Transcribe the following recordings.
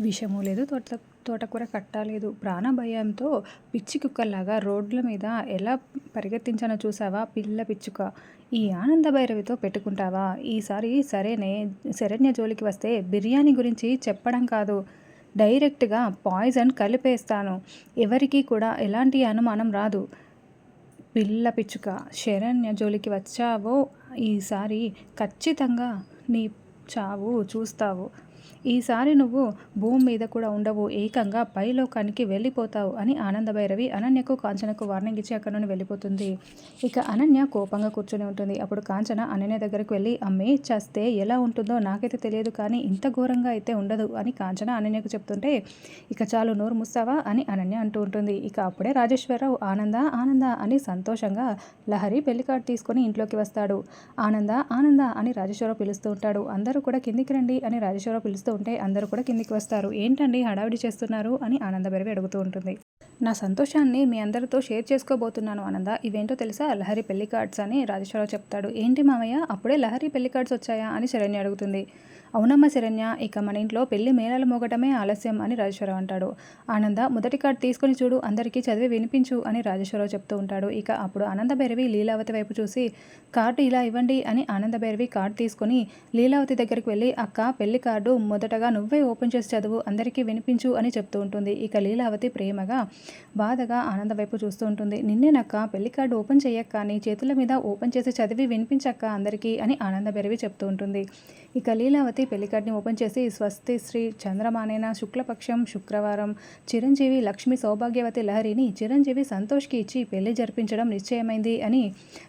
విషము లేదు. తోట తోటకూర కట్టలేదు ప్రాణ ప్రాణభయంతో పిచ్చి కుక్కల్లాగా రోడ్ల మీద ఎలా పరిగెత్తించానో చూసావా పిల్ల పిచ్చుక. ఈ ఆనంద భైరవితో పెట్టుకుంటావా? ఈసారి సరేనే శరణ్య జోలికి వస్తే బిర్యానీ గురించి చెప్పడం కాదు. డైరెక్ట్గా పాయిజన్ కలిపేస్తాను. ఎవరికీ కూడా ఎలాంటి అనుమానం రాదు. పిల్ల పిచ్చుక శరణ్య జోలికి వచ్చావో? ఈసారి ఖచ్చితంగా నీ చావు చూస్తావు. ఈసారి నువ్వు భూమి మీద కూడా ఉండవు ఏకంగా పైలోకానికి వెళ్ళిపోతావు అని ఆనందభైరవి అనన్యకు కాంచనకు వార్నింగ్ ఇచ్చి అక్కడ నుండి వెళ్ళిపోతుంది. ఇక అనన్య కోపంగా కూర్చొని ఉంటుంది. అప్పుడు కాంచన అనన్య దగ్గరకు వెళ్ళి అమ్మే చస్తే ఎలా ఉంటుందో నాకైతే తెలియదు కానీ ఇంత ఘోరంగా అయితే ఉండదు అని కాంచన అనన్యకు చెప్తుంటే ఇక చాలు నోరు ముస్తావా? అని అనన్య అంటూ ఉంటుంది. ఇక అప్పుడే రాజేశ్వరరావు ఆనంద ఆనంద అని సంతోషంగా లహరి పెళ్ళి కార్డు తీసుకొని ఇంట్లోకి వస్తాడు. ఆనంద ఆనంద అని రాజేశ్వరరావు పిలుస్తూ ఉంటాడు. అందరూ కూడా కిందికి రండి అని రాజేశ్వరరావు పిలుస్తూ ఉంటే అందరూ కూడా కిందికి వస్తారు. ఏంటండి హడావిడి చేస్తున్నారు? అని ఆనందభైరవి అడుగుతూ ఉంటుంది. నా సంతోషాన్ని మీ అందరితో షేర్ చేసుకోబోతున్నాను ఆనంద. ఇవేంటో తెలుసా? లహరి పెళ్ళి కార్డ్స్ అని రాజేశ్వరరావు చెప్తాడు. ఏంటి మామయ్య? అప్పుడే లహరి పెళ్ళి కార్డ్స్ వచ్చాయా? అని శరణ్య అడుగుతుంది. అవునమ్మ శరణ్య ఇక మన ఇంట్లో పెళ్ళి మేళాలు మోగటమే ఆలస్యం అని రాజేశ్వరరావు అంటాడు. ఆనంద మొదటి కార్డు తీసుకొని చూడు అందరికీ చదివి వినిపించు అని రాజేశ్వరరావు చెప్తూ ఉంటాడు. ఇక అప్పుడు ఆనంద భైరవి లీలావతి వైపు చూసి కార్డు ఇలా ఇవ్వండి అని ఆనంద భైరవి కార్డు తీసుకొని లీలావతి దగ్గరికి వెళ్ళి అక్క పెళ్ళి కార్డు మొదటగా నువ్వే ఓపెన్ చేసి చదువు అందరికీ వినిపించు అని చెప్తూ ఉంటుంది. ఇక లీలావతి ప్రేమగా బాధగా ఆనంద వైపు చూస్తూ ఉంటుంది. నిన్నేనక్క పెళ్ళి కార్డు ఓపెన్ చేయక్క నీ చేతుల మీద ఓపెన్ చేసి చదివి వినిపించక్క అందరికీ అని ఆనంద బెరవి చెప్తూ ఉంటుంది. ఇక లీలావతి పెళ్ళికార్డ్ని ఓపెన్ చేసి స్వస్తి శ్రీ చంద్రమానేన శుక్లపక్షం శుక్రవారం చిరంజీవి లక్ష్మి సౌభాగ్యవతి లహరిని చిరంజీవి సంతోష్కి ఇచ్చి పెళ్ళి జరిపించడం నిశ్చయమైంది అని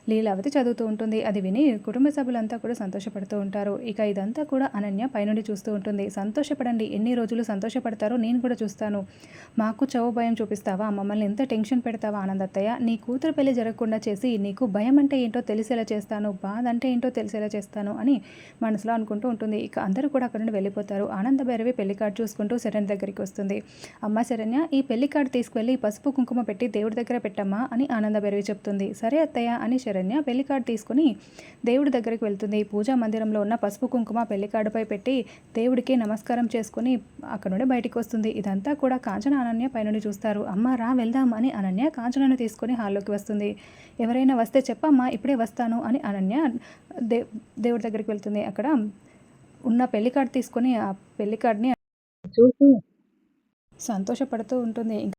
లీలావతి చదువుతూ ఉంటుంది. అది విని కుటుంబ సభ్యులంతా కూడా సంతోషపడుతూ ఉంటారు. ఇక ఇదంతా కూడా అనన్య పైనుండి చూస్తూ ఉంటుంది. సంతోషపడండి. ఎన్ని రోజులు సంతోషపడతారో నేను కూడా చూస్తాను. మాకు చౌ భయం చేస్తావా? మమ్మల్ని ఎంత టెన్షన్ పెడతావా ఆనందత్తయ్య? నీ కూతురు పెళ్ళి జరగకుండా చేసి నీకు భయం అంటే ఏంటో తెలిసేలా చేస్తాను బాధ అంటే ఏంటో తెలిసేలా చేస్తాను అని మనసులో అనుకుంటూ ఉంటుంది. ఇక అందరూ కూడా అక్కడ నుండి వెళ్ళిపోతారు. ఆనంద భైరవి పెళ్ళి కార్డు చూసుకుంటూ శరణ్య దగ్గరికి వస్తుంది. అమ్మ శరణ్య ఈ పెళ్ళి కార్డు తీసుకువెళ్ళి పసుపు కుంకుమ పెట్టి దేవుడి దగ్గర పెట్టమ్మా అని ఆనంద భైరవి చెప్తుంది. సరే అత్తయ్య అని శరణ్య పెళ్ళి కార్డు తీసుకుని దేవుడి దగ్గరికి వెళ్తుంది. పూజా మందిరంలో ఉన్న పసుపు కుంకుమ పెళ్ళి కార్డుపై పెట్టి దేవుడికి నమస్కారం చేసుకుని అక్కడ నుండి బయటికి వస్తుంది. ఇదంతా కూడా కాంచన అనన్య పైనుండి చూస్తారు. అమ్మ రా వెళ్దాం అని అనన్య కాంచనను తీసుకొని హాల్లోకి వస్తుంది. ఎవరైనా వస్తే చెప్పమ్మా ఇప్పుడే వస్తాను అని అనన్య దే దేవుడి దగ్గరికి వెళ్తుంది. అక్కడ ఉన్న పెళ్ళి కార్డ్ తీసుకొని ఆ పెళ్ళి కార్డ్ని చూస్తూ సంతోషపడుతూ ఉంటుంది. ఇంకా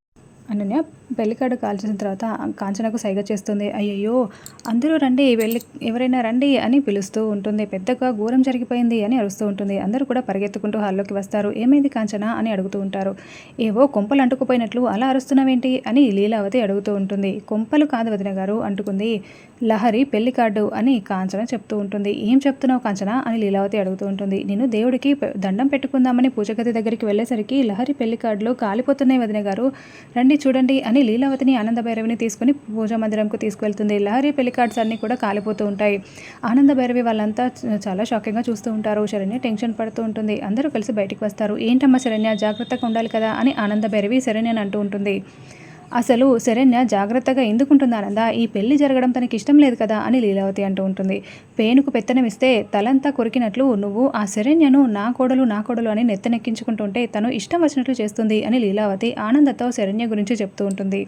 అనన్య పెళ్ళికాడు కాల్చిన తర్వాత కాంచనకు సైగ చేస్తుంది అయ్యయ్యో అందరూ రండి వెళ్ళి ఎవరైనా రండి అని పిలుస్తూ ఉంటుంది. పెద్దగా ఘోరం జరిగిపోయింది అని అరుస్తూ ఉంటుంది. అందరూ కూడా పరిగెత్తుకుంటూ హాల్లోకి వస్తారు. ఏమైంది కాంచన? అని అడుగుతూ ఉంటారు. ఏవో కొంపలు అంటుకుపోయినట్లు అలా అరుస్తున్నావేంటి? అని లీలావతి అడుగుతూ ఉంటుంది. కొంపలు కాదు వదిన గారు అంటుకుంది లహరి పెళ్ళి కార్డు అని కాంచన చెప్తూ ఉంటుంది. ఏం చెప్తున్నావు కాంచన? అని లీలావతి అడుగుతూ ఉంటుంది. నేను దేవుడికి దండం పెట్టుకుందామని పూజగది దగ్గరికి వెళ్ళేసరికి లహరి పెళ్ళి కార్డులు కాలిపోతున్నాయి వదిన గారు. రండి చూడండి అని లీలావతిని ఆనందభైరవిని తీసుకుని పూజా మందిరంకు తీసుకువెళ్తుంది. లహరి పెళ్ళి కార్డ్స్ అన్నీ కూడా కాలిపోతూ ఉంటాయి. ఆనందభైరవి వాళ్ళంతా చాలా షాకింగ్గా చూస్తూ ఉంటారు. శరణ్య టెన్షన్ పడుతూ ఉంటుంది. అందరూ కలిసి బయటికి వస్తారు. ఏంటమ్మా శరణ్య జాగ్రత్తగా ఉండాలి కదా? అని ఆనందభైరవి శరణ్యని అంటూ ఉంటుంది. అసలు శరణ్య జాగ్రత్తగా ఎందుకుంటున్నానందా ఈ పెళ్ళి జరగడం తనకి ఇష్టం లేదు కదా అని లీలావతి అంటూ ఉంటుంది. పేనుకు పెత్తనం ఇస్తే తలంతా కొరికినట్లు నువ్వు ఆ శరణ్యను నా కోడలు నా కోడలు అని నెత్తనెక్కించుకుంటుంటే తను ఇష్టం వచ్చినట్లు చేస్తుంది అని లీలావతి ఆనందతో శరణ్య గురించి చెప్తూ ఉంటుంది.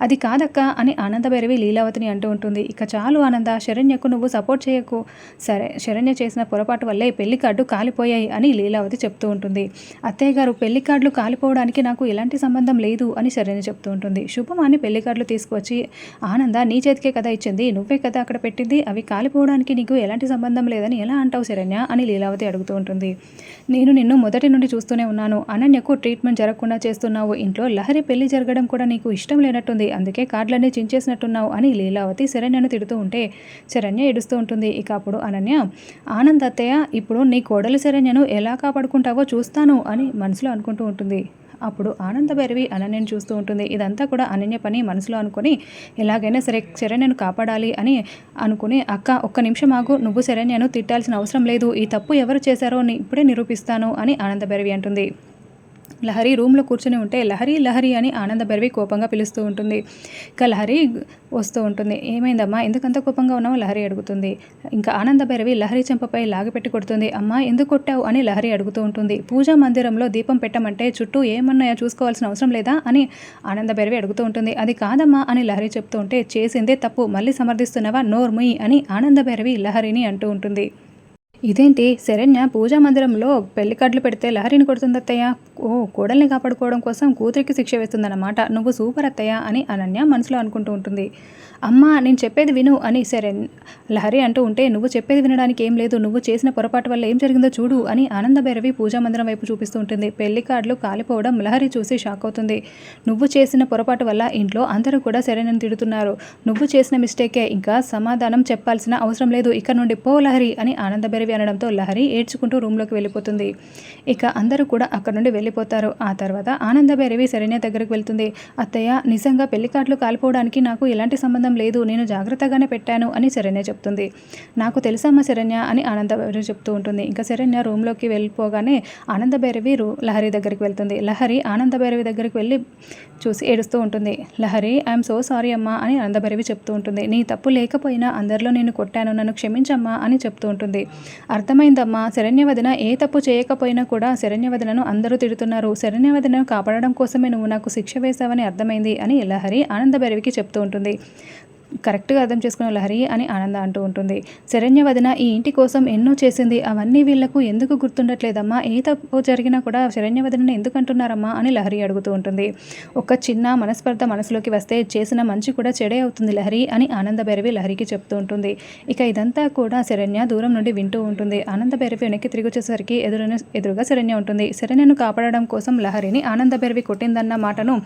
అది కాదక్క అని ఆనందభైరవి లీలావతిని అంటూ ఉంటుంది. ఇక చాలు ఆనంద శరణ్యకు నువ్వు సపోర్ట్ చేయకు. సరే శరణ్య చేసిన పొరపాటు వల్లే పెళ్ళి కార్డు కాలిపోయాయి అని లీలావతి చెప్తూ ఉంటుంది. అత్తయ్య గారు పెళ్ళి కార్డులు కాలిపోవడానికి నాకు ఎలాంటి సంబంధం లేదు అని శరణ్య చెప్తూ ఉంటుంది. ఉంటుంది శుభమాని పెళ్ళి కార్డులు తీసుకువచ్చి ఆనంద నీ చేతికే కదా ఇచ్చింది. నువ్వే కదా అక్కడ పెట్టింది. అవి కాలిపోవడానికి నీకు ఎలాంటి సంబంధం లేదని ఎలా అంటావు శరణ్య? అని లీలావతి అడుగుతూ ఉంటుంది. నేను నిన్ను మొదటి నుండి చూస్తూనే ఉన్నాను. అనన్యకు ట్రీట్మెంట్ జరగకుండా చేస్తున్నావు. ఇంట్లో లహరి పెళ్ళి జరగడం కూడా నీకు ఇష్టం లేనట్టుంది. అందుకే కార్డులన్నీ చించేసినట్టున్నావు అని లీలావతి శరణ్యను తిడుతూ ఉంటే శరణ్య ఏడుస్తూ ఉంటుంది. ఇక అప్పుడు అనన్య ఆనంద్ అత్తయ్య ఇప్పుడు నీ కోడలి శరణ్యను ఎలా కాపాడుకుంటావో చూస్తాను అని మనసులో అనుకుంటూ ఉంటుంది. అప్పుడు ఆనంద భైరవి అనన్యను చూస్తూ ఉంటుంది. ఇదంతా కూడా అనన్య పని మనసులో అనుకొని ఎలాగైనా సరే శరణ్యను కాపాడాలి అని అనుకుని అక్క ఒక్క నిమిషం ఆగు నువ్వు శరణ్యను తిట్టాల్సిన అవసరం లేదు. ఈ తప్పు ఎవరు చేశారో ఇప్పుడే నిరూపిస్తాను అని ఆనంద భైరవి అంటుంది. లహరి రూమ్లో కూర్చొని ఉంటే లహరి లహరి అని ఆనంద భైరవి కోపంగా పిలుస్తూ ఉంటుంది. ఇంకా లహరి వస్తూ ఉంటుంది. ఏమైందమ్మా? ఎందుకంత కోపంగా ఉన్నావు? లహరి అడుగుతుంది. ఇంకా ఆనంద భైరవి లహరి చెంపపై లాగపెట్టి కొడుతుంది. అమ్మా ఎందుకు కొట్టావు? అని లహరి అడుగుతూ ఉంటుంది. పూజా మందిరంలో దీపం పెట్టమంటే చుట్టూ ఏమన్నాయో చూసుకోవాల్సిన అవసరం లేదా? అని ఆనంద భైరవి అడుగుతూ ఉంటుంది. అది కాదమ్మా అని లహరి చెప్తూ ఉంటే చేసిందే తప్పు. మళ్ళీ సమర్థిస్తున్నావా? నోర్ముయి అని ఆనంద భైరవి లహరిని అంటూ ఉంటుంది. ఇదేంటి? శరణ్య పూజా మందిరంలో పెళ్ళి కార్డులు పెడితే లహరిని కొడుతుంది అత్తయ్య. ఓ కోడల్ని కాపాడుకోవడం కోసం కూతురికి శిక్ష వేస్తుందన్నమాట. నువ్వు సూపర్ అత్తయ్య అని అనన్య మనసులో అనుకుంటూ ఉంటుంది. అమ్మా నేను చెప్పేది విను అని శరణ్ లహరి అంటూ ఉంటే నువ్వు చెప్పేది వినడానికి ఏం లేదు. నువ్వు చేసిన పొరపాటు వల్ల ఏం జరిగిందో చూడు అని ఆనందభైరవి పూజా మందిరం వైపు చూపిస్తూ ఉంటుంది. పెళ్ళి కార్డులు కాలిపోవడం లహరి చూసి షాక్ అవుతుంది. నువ్వు చేసిన పొరపాటు వల్ల ఇంట్లో అందరూ కూడా శరణ్యని తిడుతున్నారు. నువ్వు చేసిన మిస్టేకే ఇంకా సమాధానం చెప్పాల్సిన అవసరం లేదు. ఇక్కడ నుండి పో లహరి అని ఆనంద భైరవి అనడంతో లహరి ఏడ్చుకుంటూ రూమ్లోకి వెళ్ళిపోతుంది. ఇక అందరూ కూడా అక్కడ నుండి వెళ్ళిపోతారు. ఆ తర్వాత ఆనంద భైరవి శరణ్య దగ్గరికి వెళ్తుంది. అత్తయ్య నిజంగా పెళ్ళి కార్డులు కాలిపోవడానికి నాకు ఎలాంటి సంబంధం లేదు. నేను జాగ్రత్తగానే పెట్టాను అని శరణ్య చెప్తుంది. నాకు తెలుసమ్మా శరణ్య అని ఆనందభైరవి చెప్తూ ఉంటుంది. ఇంకా శరణ్య రూమ్లోకి వెళ్ళిపోగానే ఆనంద భైరవి రూ లహరి దగ్గరికి వెళ్తుంది. లహరి ఆనందభైరవి దగ్గరికి వెళ్ళి చూసి ఏడుస్తూ ఉంటుంది. లహరి ఐఎమ్ సో సారీ అమ్మా అని ఆనంద భైరవి చెప్తూ ఉంటుంది. నీ తప్పు లేకపోయినా అందరిలో నేను కొట్టాను. నన్ను క్షమించమ్మా అని చెప్తూ ఉంటుంది. అర్థమైందమ్మా. శరణ్యవదన ఏ తప్పు చేయకపోయినా కూడా శరణ్యవదనను అందరూ తిడుతున్నారు. శరణ్యవదనను కాపాడడం కోసమే నువ్వు నాకు శిక్ష వేశావని అర్థమైంది అని ఎల్లహరి ఆనందభైరవికి చెప్తూ ఉంటుంది. కరెక్ట్గా అర్థం చేసుకున్న లహరి అని ఆనంద అంటూ ఉంటుంది. శరణ్య వదిన ఈ ఇంటి కోసం ఎన్నో చేసింది. అవన్నీ వీళ్ళకు ఎందుకు గుర్తుండట్లేదమ్మా? ఏ తప్పు జరిగినా కూడా శరణ్య వదినని ఎందుకు అంటున్నారమ్మా అని లహరి అడుగుతూ ఉంటుంది. ఒక చిన్న మనస్పర్ధ మనసులోకి వస్తే చేసిన మంచి కూడా చెడే అవుతుంది లహరి అని ఆనంద భైరవి లహరికి చెప్తూ ఉంటుంది. ఇక ఇదంతా కూడా శరణ్య దూరం నుండి వింటూ ఉంటుంది. ఆనంద భైరవి వెనక్కి తిరిగి వచ్చేసరికి ఎదురున ఎదురుగా శరణ్య ఉంటుంది. శరణ్యను కాపాడడం కోసం లహరిని ఆనంద భైరవి కొట్టిందన్న మాటను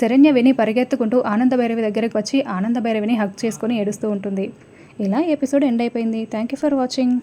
శరణ్య విని పరిగెత్తుకుంటూ ఆనంద భైరవి దగ్గరికి వచ్చి ఆనంద భైరవిని హక్ చేసుకొని ఏడుస్తూ ఉంటుంది. ఇలా ఎపిసోడ్ ఎండ్ అయిపోయింది. Thank you for watching